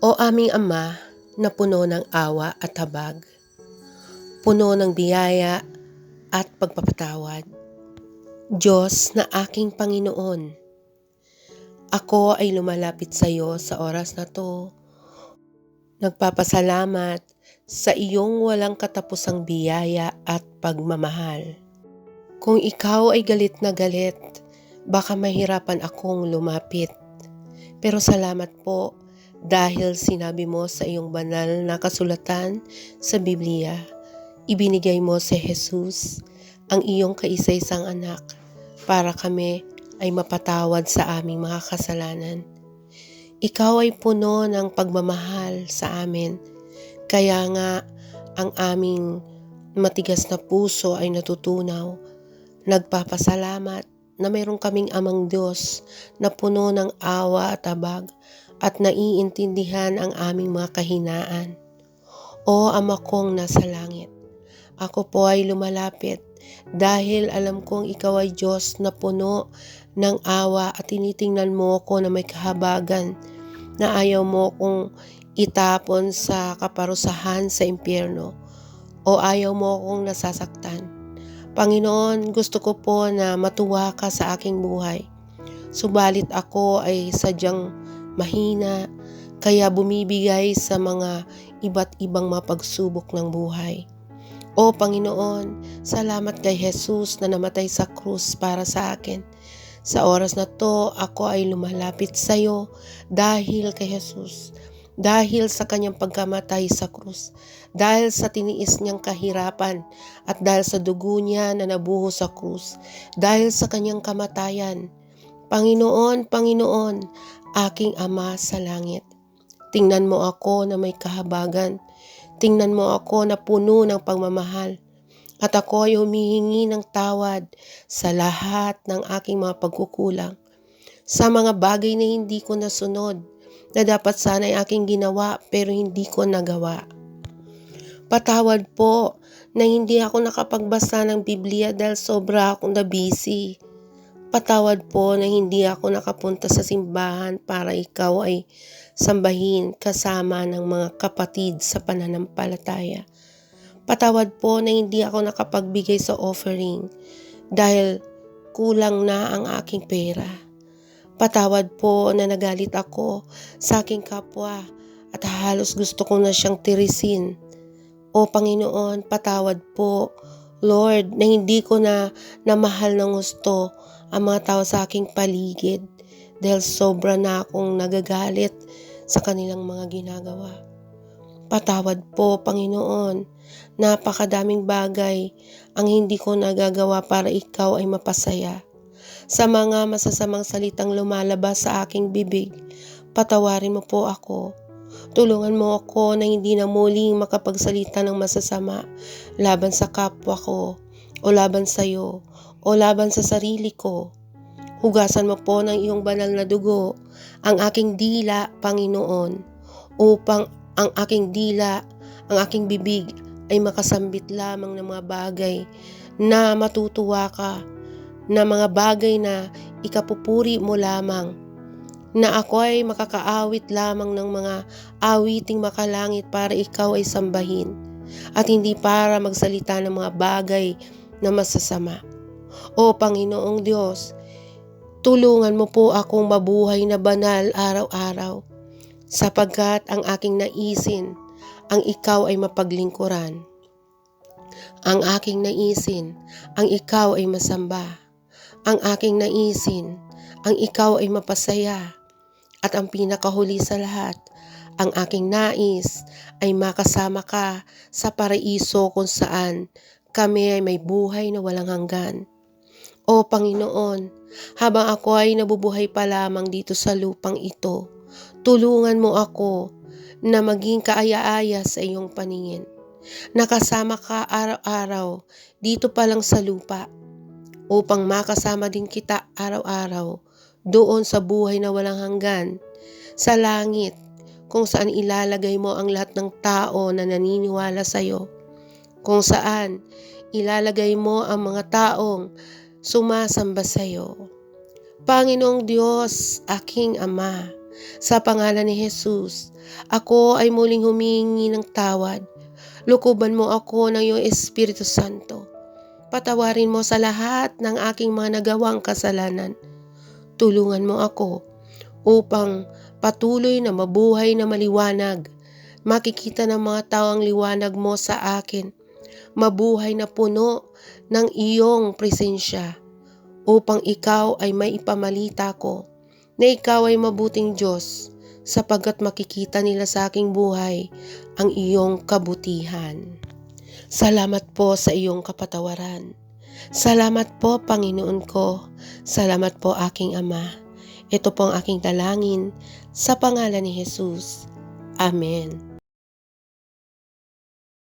O aming Ama na puno ng awa at habag, puno ng biyaya at pagpapatawad. Diyos na aking Panginoon, ako ay lumalapit sa iyo sa oras na to. Nagpapasalamat sa iyong walang katapusang biyaya at pagmamahal. Kung ikaw ay galit na galit, baka mahirapan akong lumapit. Pero salamat po dahil sinabi mo sa iyong banal na kasulatan sa Biblia, ibinigay mo si Jesus, ang iyong kaisa-isang anak, para kami ay mapatawad sa aming mga kasalanan. Ikaw ay puno ng pagmamahal sa amin, kaya nga ang aming matigas na puso ay natutunaw Nagpapasalamat na mayroon kaming amang Diyos na puno ng awa at abag at naiintindihan ang aming mga kahinaan. O Ama kong nasa langit, ako po ay lumalapit dahil alam kong ikaw ay Diyos na puno ng awa at tinitingnan mo ako na may kahabagan na ayaw mo kong itapon sa kaparusahan sa impyerno o ayaw mo akong nasasaktan. Panginoon, gusto ko po na matuwa ka sa aking buhay. Subalit ako ay sadyang mahina, kaya bumibigay sa mga iba't ibang mapagsubok ng buhay. O Panginoon, salamat kay Jesus na namatay sa krus para sa akin. Sa oras na to, ako ay lumalapit sa iyo dahil kay Jesus dahil sa kanyang pagkamatay sa krus, dahil sa tiniis niyang kahirapan, at dahil sa dugo niya na nabuho sa krus, dahil sa kanyang kamatayan. Panginoon, Panginoon, aking Ama sa langit, tingnan mo ako na may kahabagan, tingnan mo ako na puno ng pagmamahal, at ako ay humihingi ng tawad sa lahat ng aking mga pagkukulang, sa mga bagay na hindi ko nasunod, na dapat sana ay aking ginawa pero hindi ko nagawa. Patawad po na hindi ako nakapagbasa ng Biblia dahil sobra akong nabisi. Patawad po na hindi ako nakapunta sa simbahan para ikaw ay sambahin kasama ng mga kapatid sa pananampalataya. Patawad po na hindi ako nakapagbigay sa offering dahil kulang na ang aking pera. Patawad po na nagalit ako sa aking kapwa at halos gusto ko na siyang tirisin. O Panginoon, patawad po, Lord, na hindi ko na namahal ng gusto ang mga tao sa aking paligid dahil sobra na akong nagagalit sa kanilang mga ginagawa. Patawad po, Panginoon, napakadaming bagay ang hindi ko nagagawa para ikaw ay mapasaya sa mga masasamang salitang lumalabas sa aking bibig. Patawarin mo po ako. Tulungan mo ako na hindi na muling makapagsalita ng masasama laban sa kapwa ko o laban sa iyo o laban sa sarili ko. Hugasan mo po ng iyong banal na dugo ang aking dila, Panginoon, upang ang aking dila, ang aking bibig ay makasambit lamang ng mga bagay na matutuwa ka na mga bagay na ikapupuri mo lamang na ako ay makakaawit lamang ng mga awiting makalangit para ikaw ay sambahin at hindi para magsalita ng mga bagay na masasama. O Panginoong Diyos, tulungan mo po akong mabuhay na banal araw-araw sapagkat ang aking naisin ang ikaw ay mapaglingkuran. Ang aking naisin ang ikaw ay masamba ang aking naisin, ang ikaw ay mapasaya. At ang pinakahuli sa lahat, ang aking nais ay makasama ka sa paraiso kung saan kami ay may buhay na walang hanggan. O Panginoon, habang ako ay nabubuhay pa lamang dito sa lupang ito, tulungan mo ako na maging kaaya-aya sa iyong paningin. Nakasama ka araw-araw dito pa lang sa lupa upang makasama din kita araw-araw doon sa buhay na walang hanggan, sa langit, kung saan ilalagay mo ang lahat ng tao na naniniwala sa iyo, kung saan ilalagay mo ang mga taong sumasamba sa iyo. Panginoong Diyos, aking Ama, Sa pangalan ni Jesus, ako ay muling humingi ng tawad. Lukuban mo ako ng iyong Espiritu Santo. Patawarin mo sa lahat ng aking mga nagawang kasalanan. Tulungan mo ako upang patuloy na mabuhay na maliwanag. Makikita ng mga tao ang liwanag mo sa akin. Mabuhay na puno ng iyong presensya upang ikaw ay may ipamalita ko na ikaw ay mabuting Diyos sapagkat makikita nila sa aking buhay ang iyong kabutihan. Salamat po sa iyong kapatawaran. Salamat po Panginoon ko. Salamat po aking Ama. Ito po ang aking dalangin sa pangalan ni Jesus. Amen.